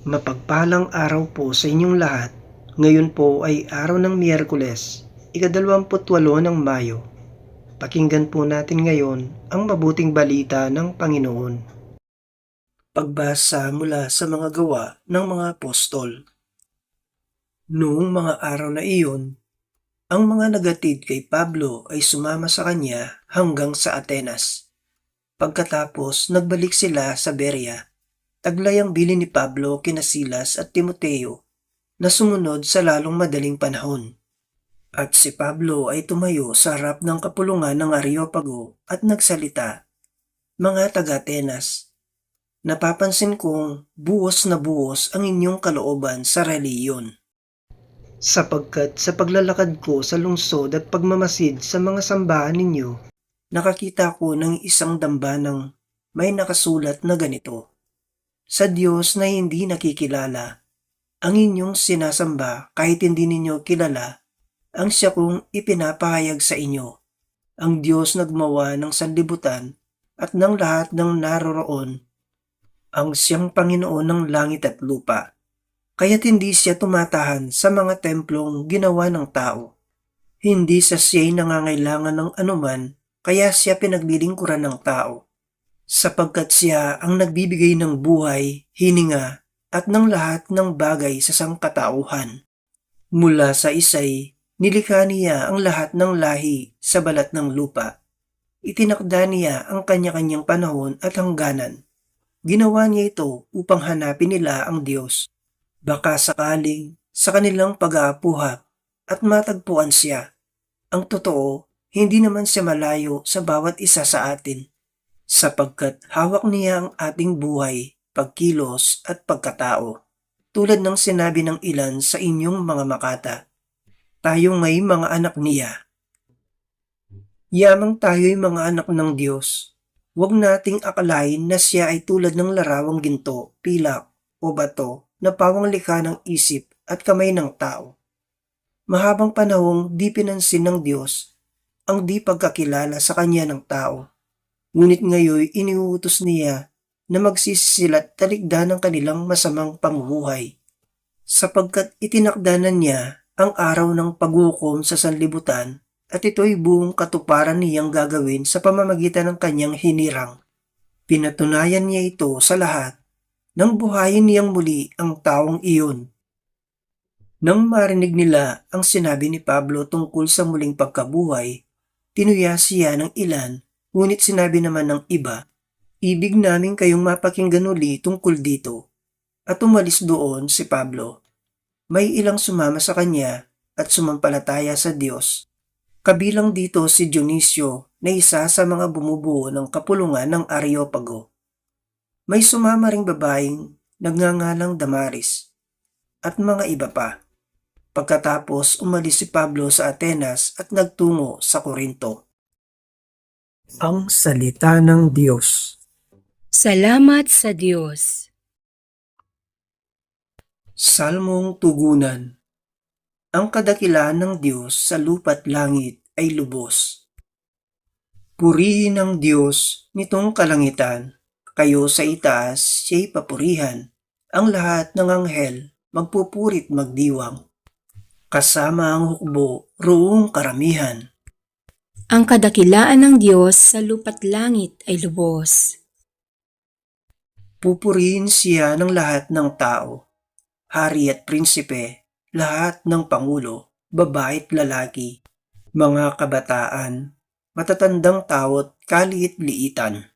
Mapagpalang araw po sa inyong lahat. Ngayon po ay araw ng Miyerkules, ikadalawamputwalo ng Mayo. Pakinggan po natin ngayon ang mabuting balita ng Panginoon. Pagbasa mula sa mga gawa ng mga apostol. Noong mga araw na iyon, ang mga nagatid kay Pablo ay sumama sa kanya hanggang sa Atenas. Pagkatapos, nagbalik sila sa Berea. Taglay ang bili ni Pablo kina Silas at Timoteo na sumunod sa lalong madaling panahon. At si Pablo ay tumayo sa harap ng kapulungan ng Areopago at nagsalita, Mga taga-Atenas, napapansin kong buos na buos ang inyong kalooban sa reliyon. Sapagkat sa paglalakad ko sa lungsod at pagmamasid sa mga sambahan ninyo, nakakita ko ng isang dambanang may nakasulat na ganito. Sa Diyos na hindi nakikilala, ang inyong sinasamba kahit hindi ninyo kilala, ang siya kong ipinapahayag sa inyo. Ang Diyos nagmawa ng sanlibutan at ng lahat ng naroroon, ang siyang Panginoon ng langit at lupa. Kaya't hindi siya tumatahan sa mga templong ginawa ng tao. Hindi sa siya'y nangangailangan ng anuman, kaya siya pinaglilingkuran ng tao sapagkat siya ang nagbibigay ng buhay, hininga, at ng lahat ng bagay sa sangkatauhan. Mula sa isay, nilikha niya ang lahat ng lahi sa balat ng lupa. Itinakda niya ang kanya-kanyang panahon at hangganan. Ginawa niya ito upang hanapin nila ang Diyos. Baka sakaling sa kanilang pag-aapuhap at matagpuan siya. Ang totoo, hindi naman siya malayo sa bawat isa sa atin sapagkat hawak niya ang ating buhay, pagkilos at pagkatao. Tulad ng sinabi ng ilan sa inyong mga makata, tayo ngay mga anak niya. Yamang tayo'y mga anak ng Diyos. Huwag nating akalain na siya ay tulad ng larawang ginto, pilak o bato na pawang likha ng isip at kamay ng tao. Mahabang panahong di pinansin ng Diyos ang di pagkakilala sa kanya ng tao Ngunit ngayon iniuutos niya na magsisilat talikdan ng kanilang masamang pamumuhay. Sapagkat itinakdanan niya ang araw ng paghukom sa sanlibutan at ito'y buong katuparan niyang gagawin sa pamamagitan ng kanyang hinirang. Pinatunayan niya ito sa lahat nang buhayin niyang muli ang taong iyon. Nang marinig nila ang sinabi ni Pablo tungkol sa muling pagkabuhay, tinuya siya ng ilan Ngunit sinabi naman ng iba, ibig namin kayong mapakinggan uli tungkol dito. At umalis doon si Pablo. May ilang sumama sa kanya at sumampalataya sa Diyos. Kabilang dito si Dionisio na isa sa mga bumubuo ng kapulungan ng Areopago. May sumama ring babaeng nagngangalang Damaris at mga iba pa. Pagkatapos umalis si Pablo sa Atenas at nagtungo sa Korinto. Ang Salita ng Diyos Salamat sa Diyos. Salmong Tugunan Ang kadakilaan ng Diyos sa lupa't langit ay lubos. Purihin ang Diyos nitong kalangitan, kayo sa itaas siya'y papurihan. Ang lahat ng anghel magpupurit magdiwang. Kasama ang hukbo, roong karamihan. Ang kadakilaan ng Diyos sa lupa't langit ay lubos. Pupurihin siya ng lahat ng tao, hari at prinsipe, lahat ng pangulo, babae at lalaki, mga kabataan, matatandang tao't kaliit-liitan.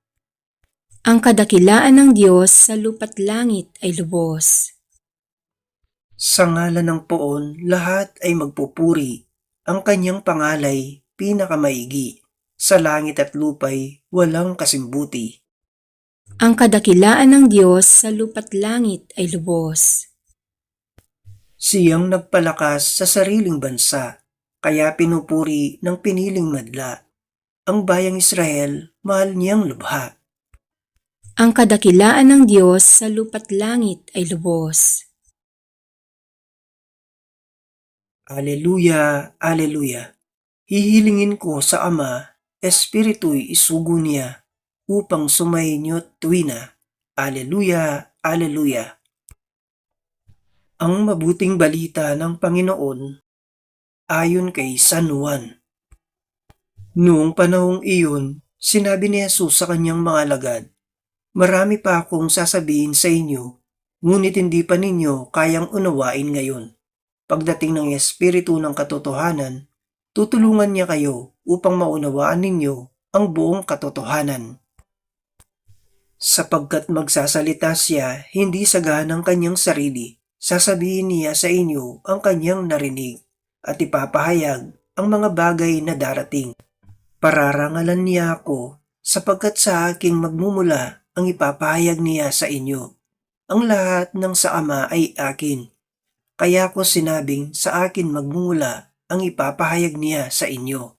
Ang kadakilaan ng Diyos sa lupa't langit ay lubos. Sa ngalan ng poon, lahat ay magpupuri. Ang kanyang pangalay, pinakamaigi. Sa langit at lupay, walang kasimbuti. Ang kadakilaan ng Diyos sa lupa't langit ay lubos. Siyang nagpalakas sa sariling bansa, kaya pinupuri ng piniling madla. Ang bayang Israel, mahal niyang lubha. Ang kadakilaan ng Diyos sa lupa't langit ay lubos. Aleluya, aleluya. Hihilingin ko sa Ama, Espiritu'y isugo niya, upang sumainyo't tuwina. Aleluya, aleluya. Ang mabuting balita ng Panginoon ayon kay San Juan. Noong panahong iyon, sinabi ni Jesus sa kanyang mga alagad, Marami pa akong sasabihin sa inyo, ngunit hindi pa ninyo kayang unawain ngayon. Pagdating ng Espiritu ng katotohanan, tutulungan niya kayo upang maunawaan ninyo ang buong katotohanan. Sapagkat magsasalita siya hindi sa ganang kanyang sarili, sasabihin niya sa inyo ang kanyang narinig at ipapahayag ang mga bagay na darating. Pararangalan niya ako sapagkat sa aking magmumula ang ipapahayag niya sa inyo. Ang lahat ng sa Ama ay akin. Kaya ko sinabing sa akin magmumula ang ipapahayag niya sa inyo.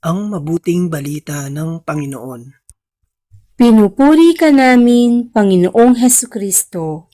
Ang mabuting balita ng Panginoon. Pinupuri ka namin, Panginoong Heso Kristo.